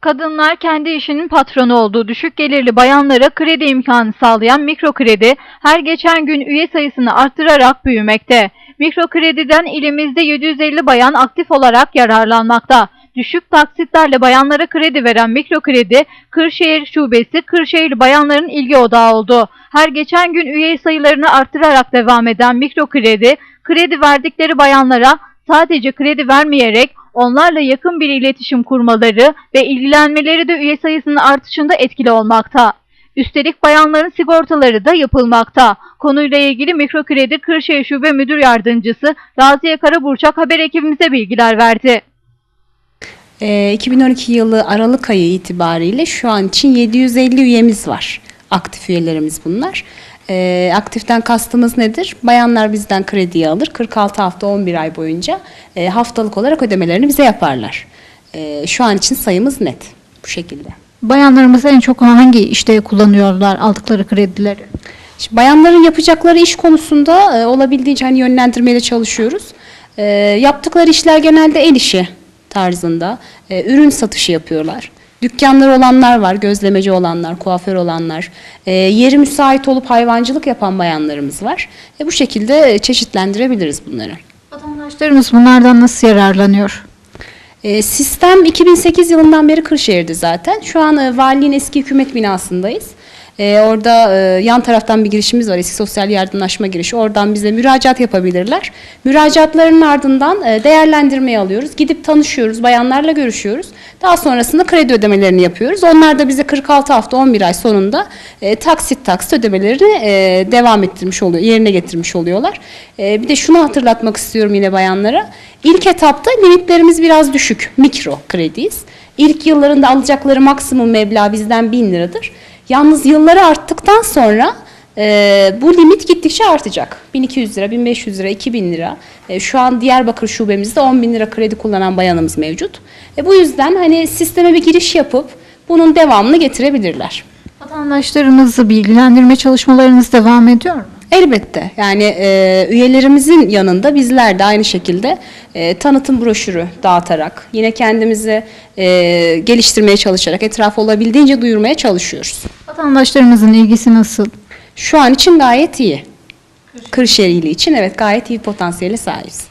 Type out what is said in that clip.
Kadınlar kendi işinin patronu olduğu düşük gelirli bayanlara kredi imkanı sağlayan mikro kredi her geçen gün üye sayısını arttırarak büyümekte. Mikro krediden ilimizde 750 bayan aktif olarak yararlanmakta. Düşük taksitlerle bayanlara kredi veren mikro kredi Kırşehir Şubesi Kırşehirli bayanların ilgi odağı oldu. Her geçen gün üye sayılarını arttırarak devam eden mikro kredi, kredi verdikleri bayanlara sadece kredi vermeyerek onlarla yakın bir iletişim kurmaları ve ilgilenmeleri de üye sayısının artışında etkili olmakta. Üstelik bayanların sigortaları da yapılmakta. Konuyla ilgili Mikro Kredi Kırşehir Şube Müdür Yardımcısı Raziye Karaburçak haber ekibimize bilgiler verdi. Ee, 2012 yılı Aralık ayı itibariyle şu an için 750 üyemiz var. Aktif üyelerimiz bunlar. Ee, aktiften kastımız nedir? Bayanlar bizden krediyi alır. 46 hafta 11 ay boyunca e, haftalık olarak ödemelerini bize yaparlar. Ee, şu an için sayımız net bu şekilde. Bayanlarımız en çok hangi işte kullanıyorlar aldıkları kredileri? Şimdi bayanların yapacakları iş konusunda e, olabildiğince hani yönlendirmeye çalışıyoruz. E, yaptıkları işler genelde el işi tarzında. E, ürün satışı yapıyorlar. Dükkanları olanlar var, gözlemeci olanlar, kuaför olanlar. E, yeri müsait olup hayvancılık yapan bayanlarımız var. E, bu şekilde çeşitlendirebiliriz bunları. Vatandaşlarımız bunlardan nasıl yararlanıyor? E, sistem 2008 yılından beri Kırşehir'de zaten. Şu an e, valiliğin eski hükümet binasındayız. E, orada e, yan taraftan bir girişimiz var. Eski sosyal yardımlaşma girişi. Oradan bize müracaat yapabilirler. Müracaatların ardından e, değerlendirmeyi alıyoruz. Gidip tanışıyoruz, bayanlarla görüşüyoruz. Daha sonrasında kredi ödemelerini yapıyoruz. Onlar da bize 46 hafta 11 ay sonunda e, taksit taksit ödemelerini e, devam ettirmiş oluyor, yerine getirmiş oluyorlar. E, bir de şunu hatırlatmak istiyorum yine bayanlara. İlk etapta limitlerimiz biraz düşük. Mikro krediyiz. İlk yıllarında alacakları maksimum meblağ bizden 1000 liradır. Yalnız yılları arttıktan sonra e, bu limit gittikçe artacak. 1200 lira, 1500 lira, 2000 lira. E, şu an Diyarbakır şubemizde 10 bin lira kredi kullanan bayanımız mevcut. E, bu yüzden hani sisteme bir giriş yapıp bunun devamını getirebilirler. Vatandaşlarımızı bilgilendirme çalışmalarınız devam ediyor mu? Elbette. Yani e, üyelerimizin yanında bizler de aynı şekilde e, tanıtım broşürü dağıtarak, yine kendimizi e, geliştirmeye çalışarak etrafı olabildiğince duyurmaya çalışıyoruz. Vatandaşlarımızın ilgisi nasıl? Şu an için gayet iyi. Kırşehir ili için evet gayet iyi potansiyele sahibiz.